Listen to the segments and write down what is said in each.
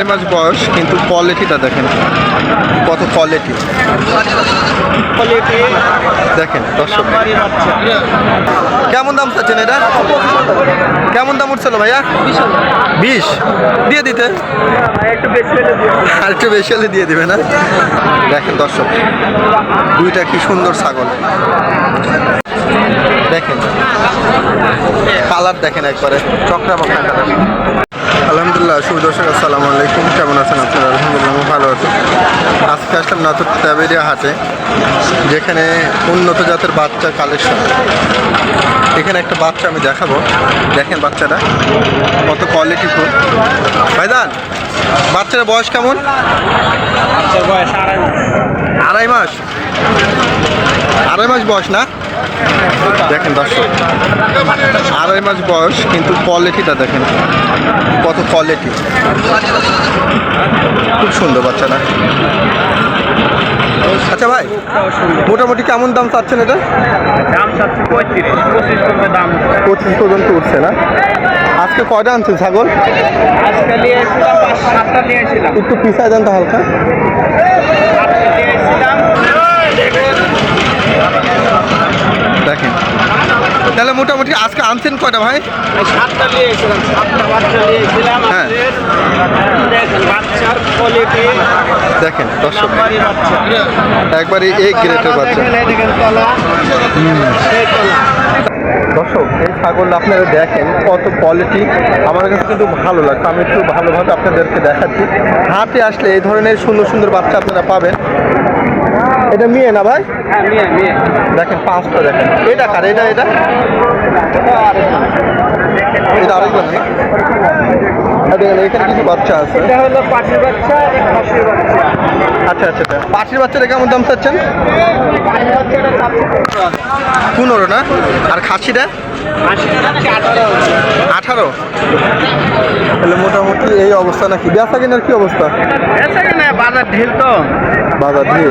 আড়াই মাস বয়স কিন্তু কোয়ালিটিটা দেখেন। কত কোয়ালিটি দেখেন দর্শক। কেমন দাম চাচ্ছেন এটা? কেমন দাম উঠছিল ভাইয়া? বিশ। দিয়ে দিতে। আর একটু বেশি হলে দিয়ে দিবে না? দেখেন দর্শক দুইটা কি সুন্দর ছাগল। দেখেন। কালার দেখেন একবারে চক্রা বকরা কালার আলহামদুলিল্লাহ শুভ দর্শক আসসালামু আলাইকুম। কেমন আছেন আপনারা? আলহামদুলিল্লাহ আমি ভালো আছি। আজকে আসলাম নাথুর ট্যাবেরিয়া হাটে যেখানে উন্নত জাতের বাচ্চা কালেকশন। এখানে একটা বাচ্চা আমি দেখাবো। দেখেন বাচ্চাটা কত কোয়ালিটি ফুল। ভাইদান বাচ্চার বয়স কেমন আড়াই মাস। আড়াই মাস বয়স না? দেখেন দর্শক আড়াই মাস বয়স কিন্তু কোয়ালিটিটা দেখেন কত কোয়ালিটি খুব সুন্দর বাচ্চাটা। আচ্ছা ভাই মোটামুটি কেমন দাম চাচ্ছেন এটা? দাম চাচ্ছে পঁয়ত্রিশ পঁচিশ করবে দাম পঁচিশ পর্যন্ত উঠছে না? আজকে কয়টা আনছেন ছাগল? আজকে নিয়ে এসেছিলাম সাতটা নিয়ে এসেছিলাম। একটু পিছায় দেন তো হালকা। নিয়ে এসেছিলাম দেখেন। তাহলে মোটামুটি আজকে আনছেন কয়টা ভাই? সাতটা নিয়ে এসেছিলাম সাতটা বাচ্চা নিয়ে এসেছিলাম হ্যাঁ। দেখেন বাচ্চার কোয়ালিটি দেখেন দর্শক। একবারে এই গ্রেটের বাচ্চা দর্শক এই ছাগল আপনারা দেখেন কত কোয়ালিটি আমার কাছে কিন্তু ভালো লাগছে। আমি একটু ভালোভাবে আপনাদেরকে দেখাচ্ছি। হাটে আসলে এই ধরনের সুন্দর সুন্দর বাচ্চা আপনারা পাবেন। এটা মেয়ে না ভাই? হ্যাঁ মেয়ে মেয়ে। দেখেন পাঁচটা দেখেন। এটা কার? এটা এটা? এটা আরেকজন না এখানে কিছু বাচ্চা আছে। এটা হলো পাখির বাচ্চা খাসির বাচ্চা। আচ্ছা আচ্ছা আচ্ছা। পাখির বাচ্চাটা কেমন দাম চাচ্ছেন? পনেরো না? আর খাসিটা? আঠারো। তাহলে মোটামুটি এই অবস্থা নাকি? বেচা কেনার কি অবস্থা? এসে না বাজার ঢিল তো। বাজার দিয়ে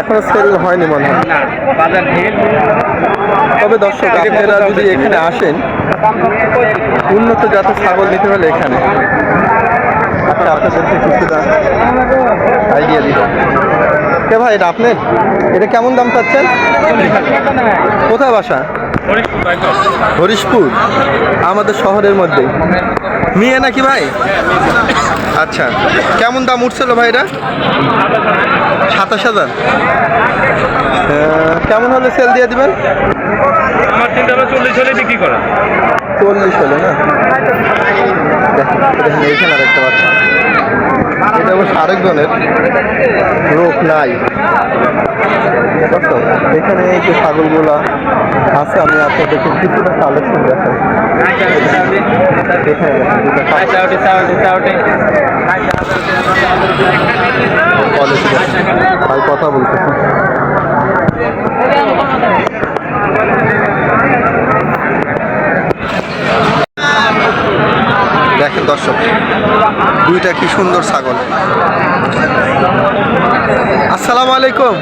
এখনও সেল হয়নি মনে হয়। তবে দর্শক আপনারা যদি এখানে আসেন। উন্নত জাতের ছাগল নিতে হলে এখানে। আচ্ছা আপনাদেরকে কিছুটা আইডিয়া দিব কে ভাই এটা আপনি? এটা কেমন দাম চাচ্ছেন? কোথায় বাসা? হরিশপুর। আমাদের শহরের মধ্যে। মেয়ে নাকি ভাই? আচ্ছা কেমন দাম উঠছিল ভাইরা? এটা সাতাশ হাজার। কেমন হলে সেল দিয়ে দিবেন? আমার চিন্তা হলো চল্লিশ হলে বিক্রি করা। চল্লিশ হলে না? দেখেন এইখানে আরেকটা বাচ্চা এটা অবশ্য আরেকজনের রোগ নাই? এখানে এই যে ছাগলগুলা আছে আমি আপনাদেরকে কিছুটা কালেকশন দেখাই। কথা বলতেছে দেখেন দর্শক দুইটা কি সুন্দর ছাগল। আসসালামু আলাইকুম।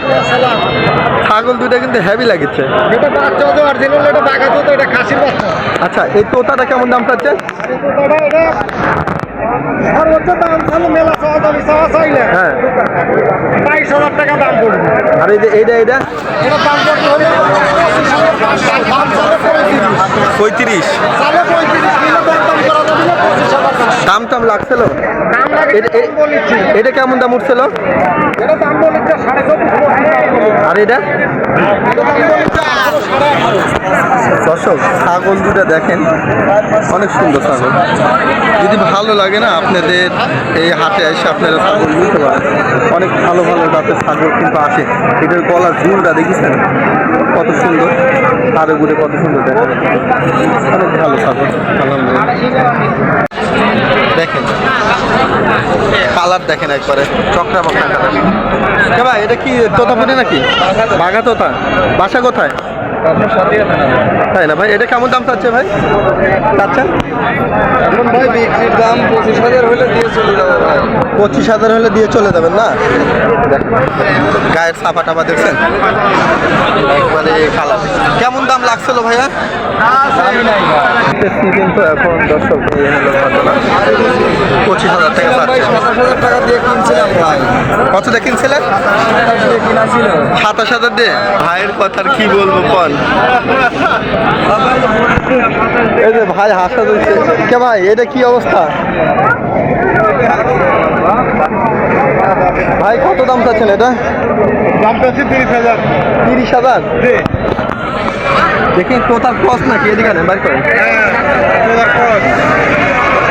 ছাগল দুইটা কিন্তু হেভি লাগছে আচ্ছা এই তোতাটা কেমন দাম চাচ্ছে? চাইলে হ্যাঁ। বাইশ হাজার টাকা দাম পড়বে আর এই যে এইটা এইটা পঁয়ত্রিশ। দাম টাম লাগছিল এটা- কেমন দাম উঠছিল। আর এটা? দর্শক ছাগল দুটা দেখেন। অনেক সুন্দর ছাগল। যদি ভালো লাগে না আপনাদের এই হাটে এসে আপনারা ছাগল নিতে পারেন। অনেক ভালো ভালো জাতের ছাগল কিন্তু আসে এটার গলার ঝুলটা দেখেছেন? কত সুন্দর। আরও ঘুরে কত সুন্দর দেখেন অনেক ভালো ছাগল। আলহামদুলিল্লাহ। দেখেন। কালার দেখেন একবারে চক্রা বকরা। কালার কে ভাই এটা কি তোতা তোতাপুরি নাকি? বাঘা তোতা। বাসা কোথায়? তাই না ভাই এটা কেমন দাম চাচ্ছে ভাই? চাচ্ছেন এখন ভাই বিক্রির দাম পঁচিশ হাজার হলে দিয়ে চলে যাবে ভাই। পঁচিশ হাজার হলে দিয়ে চলে যাবেন না? গায়ের ছাপা টাপা দেখছেন? একবারে কালার। কেমন দাম লাগছিল ভাইয়া? সিজন তো এখন দর্শক হলো ঘটনা। পঁচিশ হাজার টাকা দিয়ে কিনছিলাম ভাই কত দিয়ে কিনছিলেন? সাতাশ হাজার দিয়ে? ভাইয়ের কথা আর কি বলব কন এই যে ভাই হাসা দিচ্ছে কে ভাই এটা কি অবস্থা? ভাই কত দাম চাচ্ছেন এটা? দামটা হচ্ছে তিরিশ হাজার। তিরিশ হাজার? দেখি তোতার ক্রস নাকি এদিকে নেন বাইর করেন।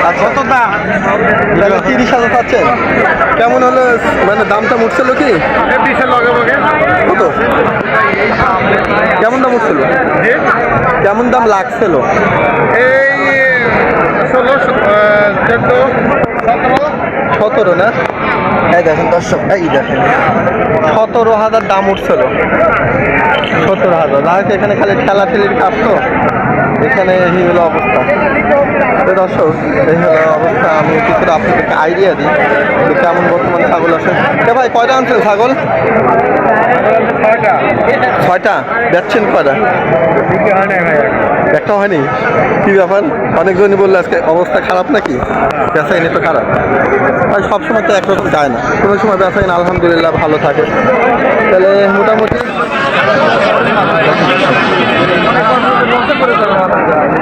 আচ্ছা। তাহলে তিরিশ হাজার পাচ্ছেন কেমন হলো মানে দামটা উঠছিল কি? কত? কেমন দাম উঠছিল কেমন দাম লাগছিল? এই ষোলো চোদ্দ সতেরো না? এই দেখেন দর্শক, এই দেখেন। সতেরো হাজার দাম উঠছিল। সতেরো হাজার। লাস্ট এখানে খালি ঠেলা ঠেলির কাপ তো? এখানে এই হলো অবস্থা। দর্শক, এই হলো অবস্থা। আমি কিছুটা আপনাদেরকে আইডিয়া দিই যে কেমন বর্তমানে ছাগল আছে। কে ভাই, কয়টা আনছেন ছাগল? ছয়টা। যাচ্ছেন কয়টা? একটা হয়নি? কি ব্যাপার? অনেকজনই বলল আজকে অবস্থা খারাপ নাকি? বেসাইনি তো খারাপ। আর সবসময় তো একরকম যায় না। কোনো সময় বেসাইন আলহামদুলিল্লাহ ভালো থাকে। তাহলে মোটামুটি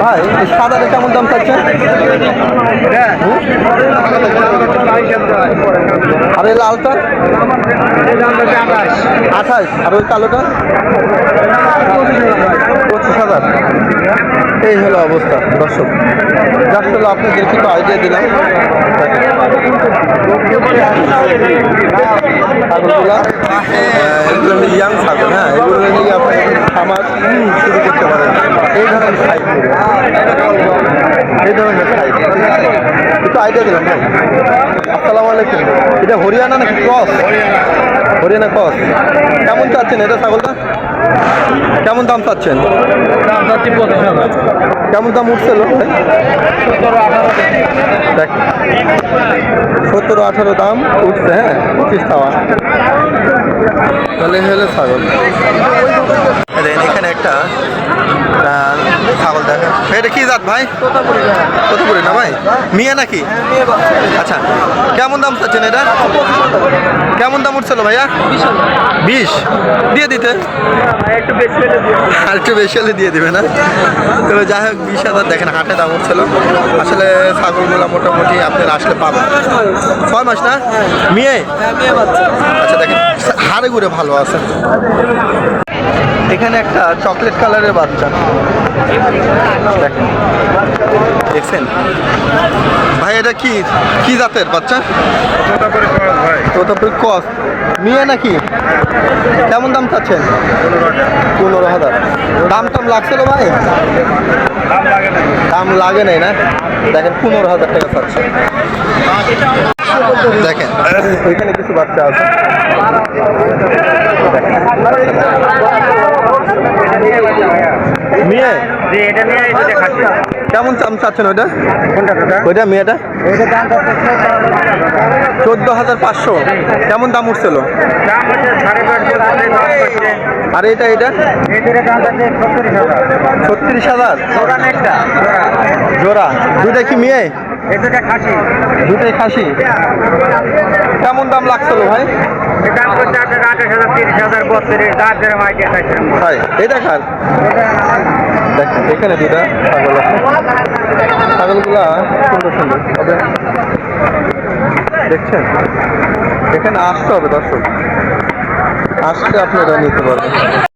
ভাই সাদা কেমন দাম চাচ্ছে আর এই লালটা? আঠাশ। আর ওই কালোটা? পঁচিশ হাজার। এই হলো অবস্থা, দর্শক। জাস্ট হলো আপনাদের কিছু আইডিয়া দিলাম। ছাগলগুলা এগুলো ইয়াং ছাগল হ্যাঁ এগুলো নিয়ে আপনি খামার শুরু করতে পারেন। এই ধরনের সাইজ এই ধরনের সাইজ একটু আইডিয়া দিলাম, ভাই। আসসালামু আলাইকুম। এটা হরিয়ানা নাকি ক্রস হরিয়ানা ক্রস কেমন চাচ্ছেন এটা ছাগলটা? কেমন দাম চাচ্ছেন? কেমন দাম উঠছে সতেরো আঠারো দাম উঠছে হ্যাঁ পঁচিশ খাওয়া তাহলে হলে ছাগল। দেখেন, একটা ছাগল দেখেন। এটা কি জাত ভাই? তোতাপুরি না ভাই? মিয়া নাকি? আচ্ছা কেমন দাম চাচ্ছেন এটা? কেমন দাম উঠছিল ভাইয়া? বিশ দিয়ে দিতে। আর একটু বেশি হলে দিয়ে দিবে না? তো যাই হোক বিশ হাজার দেখেন হাটে দাম উঠছিল। আসলে ছাগলগুলো মোটামুটি আপনারা আসলে পাবেন। ছয় মাস না? মেয়ে আচ্ছা দেখেন হাড়ে ঘুরে ভালো আছে। এখানে একটা চকলেট কালারের বাচ্চা। দেখেন দেখছেন? ভাই, এটা কি? কি জাতের বাচ্চা? ভাই তো তারপরে কস। নিয়ে নাকি? কেমন দাম চাচ্ছেন? পনেরো হাজার। দাম টাম লাগছে লাগছিল ভাই? দাম লাগে নাই না? দেখেন, পনেরো হাজার টাকা চাচ্ছে। দেখেন। ওইখানে কিছু বাচ্চা আছে। মেয়ে? যে এটা নিয়ে এটা খাচ্ছি কেমন দাম চাচ্ছেন ওইটা? মেয়েটা? চোদ্দ হাজার পাঁচশো। কেমন দাম উঠছিল? আর এটা এটা? এদের দাম হচ্ছে ছত্রিশ হাজার। জোড়া দুইটা কি মেয়ে খাসি। দুটাই খাসি? কেমন দাম লাগছিল ভাই? এর দাম করছে আপনার আঠাশ হাজার তিরিশ হাজার খাইছেন ভাই এটা কার? দেখেন এখানে দুটা ছাগল আছে। ছাগলগুলা সুন্দর সুন্দর তবে দেখছেন? এখানে আসতে হবে দর্শক। আসতে আপনারা নিতে পারবেন।